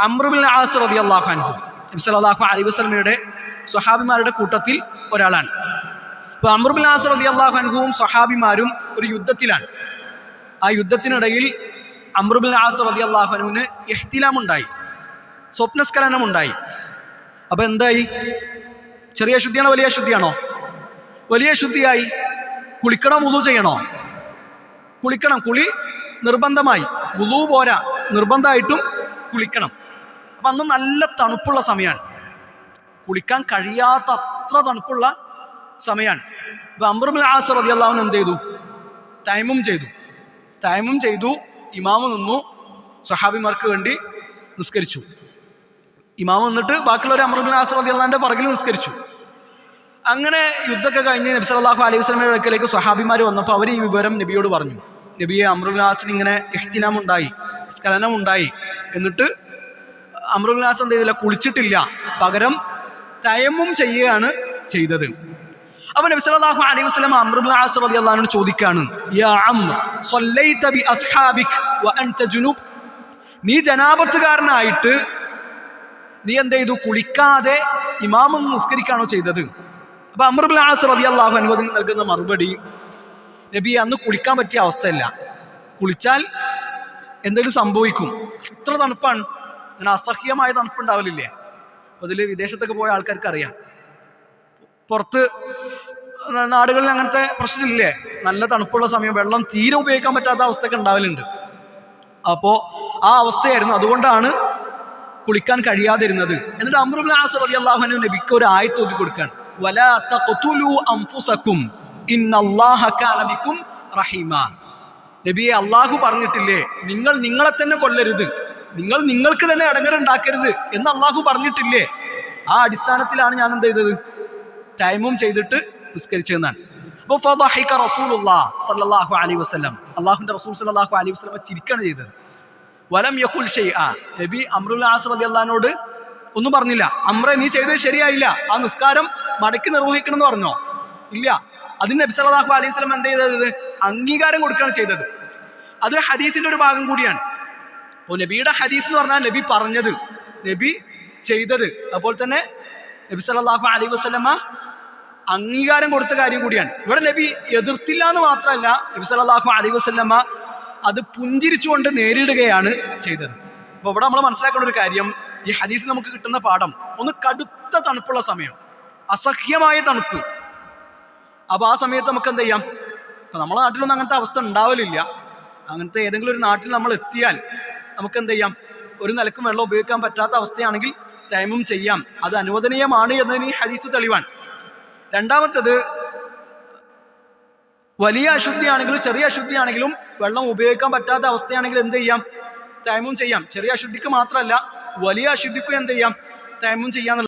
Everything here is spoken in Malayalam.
അമ്രുബിൻ ആസ് റതി അള്ളാഹു സല്ലല്ലാഹു അലൈഹി വസല്ലമയുടെ സ്വഹാബിമാരുടെ കൂട്ടത്തിൽ ഒരാളാണ്. അപ്പോൾ അമ്രുബിൻ ആസ് റതി അള്ളാഹു അൻഹുവും സ്വഹാബിമാരും ഒരു യുദ്ധത്തിലാണ്. ആ യുദ്ധത്തിനിടയിൽ അമ്രുബിൻ ആസ് റതി അള്ളാഹു ഉണ്ടായി സ്വപ്നസ്ഖലനം ഉണ്ടായി അപ്പോൾ എന്തായി? ചെറിയ ശുദ്ധിയാണോ വലിയ ശുദ്ധിയാണോ? വലിയ ശുദ്ധിയായി. കുളിക്കണം മുതു ചെയ്യണോ? കുളിക്കണം. കുളി നിർബന്ധമായി. വുളു പോരാ. നിർബന്ധമായിട്ടും കുളിക്കണം. അന്ന് നല്ല തണുപ്പുള്ള സമയമാണ് കുളിക്കാൻ കഴിയാത്ത അത്ര തണുപ്പുള്ള സമയമാണ് അമ്പറുബിൽ ആസർ അതി അള്ളാഹുൻ എന്ത് ചെയ്തു ടൈമും ചെയ്തു. ടൈമും ചെയ്തു. ഇമാമ് നിന്നു. സഹാബിമാർക്ക് വേണ്ടി നിസ്കരിച്ചു. ഇമാമ് നിന്നിട്ട് ബാക്കിയുള്ളവർ അമറുബിൻ ആസർ അതി അള്ളാഹിന്റെ പറകിൽ നിസ്കരിച്ചു. അങ്ങനെ യുദ്ധമൊക്കെ കഴിഞ്ഞ് നബി സല്ലല്ലാഹു അലൈഹി വസല്ലമയുടെ അടുക്കലേക്ക് സ്വഹാബിമാർ വന്നപ്പോൾ അവർ ഈ വിവരം നബിയോട് പറഞ്ഞു. നബിയെ അമ്രുല്ലാസിന് ഇങ്ങനെ ഇഹ്തിലാം ഉണ്ടായി സ്ഖലനം ഉണ്ടായി എന്നിട്ട് അമ്രുല്ലാസ് എന്ത് ചെയ്തില്ല കുളിച്ചിട്ടില്ല. പകരം തയമ്മും ചെയ്യുകയാണ് ചെയ്തത്. അപ്പൊ നബി സല്ലല്ലാഹു അലൈഹി വസല്ലം അമ്രുല്ലാസ് റളിയല്ലാഹു അൻഹു ചോദിക്കാണ് യാ അംർ സല്ലൈത ബി അസ്ഹാബിക് വ അൻത ജുനൂബ്? നീ ജനാപത്തുകാരനായിട്ട് നീ എന്ത് ചെയ്തു? കുളിക്കാതെ ഇമാമം നിസ്കരിക്കാണോ ചെയ്തത്? അപ്പൊ അമർബുൽ ആസ് റബി അള്ളാഹു അനുവദിന് നൽകുന്ന മറുപടി നബി അന്ന് കുളിക്കാൻ പറ്റിയ അവസ്ഥയല്ല. കുളിച്ചാൽ എന്തെങ്കിലും സംഭവിക്കും. അത്ര തണുപ്പാണ്. അങ്ങനെ അസഹ്യമായ തണുപ്പുണ്ടാവലില്ലേ? അപ്പൊ ഇതിൽ വിദേശത്തൊക്കെ പോയ ആൾക്കാർക്ക് അറിയാം. പുറത്ത് നാടുകളിൽ അങ്ങനത്തെ പ്രശ്നമില്ലേ? നല്ല തണുപ്പുള്ള സമയം വെള്ളം തീരെ ഉപയോഗിക്കാൻ പറ്റാത്ത അവസ്ഥയൊക്കെ ഉണ്ടാവലുണ്ട്. അപ്പോ ആ അവസ്ഥയായിരുന്നു. അതുകൊണ്ടാണ് കുളിക്കാൻ കഴിയാതിരുന്നത്. എന്നിട്ട് അമ്രുബിൻ ആസ് അലി അള്ളാഹുനു നബിക്ക് ഒരു ആയത്ത് ഒതുക്കി കൊടുക്കാൻ തഖ്തുലു ഇന്നല്ലാഹ കാന നബിയെ അള്ളാഹു പറഞ്ഞിട്ടില്ലേ നിങ്ങൾ നിങ്ങളെ തന്നെ കൊല്ലരുത്. നിങ്ങൾ നിങ്ങൾക്ക് തന്നെ ഇടങ്ങറുണ്ടാക്കരുത് എന്ന് അള്ളാഹു പറഞ്ഞിട്ടില്ലേ? ആ അടിസ്ഥാനത്തിലാണ് ഞാൻ എന്ത് ചെയ്തത്? ടൈമും ചെയ്തിട്ട് നിസ്കരിച്ചതെന്നാണ്. അപ്പോൾ റസൂൽ ചിരിക്കാണ് ചെയ്തത്. വലം യഖുൽ നബി അമ്രുൽ ആസ് ഒന്നും പറഞ്ഞില്ല. അമ്ര നീ ചെയ്തത് ശരിയായില്ല. ആ നിസ്കാരം മടക്കി നിർവഹിക്കണം എന്ന് പറഞ്ഞോ? ഇല്ല. അതിന് നബി സല്ലല്ലാഹു അലൈഹി വസല്ലം എന്ത് ചെയ്തത്? അംഗീകാരം കൊടുക്കുകയാണ് ചെയ്തത്. അത് ഹദീസിന്റെ ഒരു ഭാഗം കൂടിയാണ്. അപ്പോൾ നബിയുടെ ഹദീസ് എന്ന് പറഞ്ഞാൽ നബി പറഞ്ഞത് നബി ചെയ്തത്. അപ്പോൾ തന്നെ നബി സല്ലല്ലാഹു അലൈ വസല്ലമ അംഗീകാരം കൊടുത്ത കാര്യം കൂടിയാണ്. ഇവിടെ നബി എതിർത്തില്ല എന്ന് മാത്രമല്ല നബി സല്ലല്ലാഹു അലൈ വസല്ലമ അത് പുഞ്ചിരിച്ചുകൊണ്ട് നേരിടുകയാണ് ചെയ്തത്. അപ്പോൾ ഇവിടെ നമ്മൾ മനസ്സിലാക്കേണ്ട ഒരു കാര്യം ഈ ഹദീസ് നമുക്ക് കിട്ടുന്ന പാഠം ഒന്ന് കടുത്ത തണുപ്പുള്ള സമയം അസഹ്യമായ തണുപ്പ്. അപ്പോൾ ആ സമയത്ത് നമുക്ക് എന്ത് ചെയ്യാം? ഇപ്പം നമ്മളെ നാട്ടിലൊന്നും അങ്ങനത്തെ അവസ്ഥ ഉണ്ടാവലില്ല. അങ്ങനത്തെ ഏതെങ്കിലും ഒരു നാട്ടിൽ നമ്മൾ എത്തിയാൽ നമുക്ക് എന്ത് ചെയ്യാം ഒരു നിലക്കും വെള്ളം ഉപയോഗിക്കാൻ പറ്റാത്ത അവസ്ഥയാണെങ്കിൽ ടൈമും ചെയ്യാം. അത് അനുവദനീയമാണ് എന്നതിന് ഈ ഹദീസ് തെളിവാണ്. രണ്ടാമത്തത് വലിയ അശുദ്ധിയാണെങ്കിലും ചെറിയ അശുദ്ധിയാണെങ്കിലും വെള്ളം ഉപയോഗിക്കാൻ പറ്റാത്ത അവസ്ഥയാണെങ്കിൽ എന്ത് ചെയ്യാം? ടൈമും ചെയ്യാം. ചെറിയ അശുദ്ധിക്ക് മാത്രമല്ല വലിയ അശുദ്ധിക്കും എന്ത് ചെയ്യാം? ടൈമും ചെയ്യാന്നുള്ള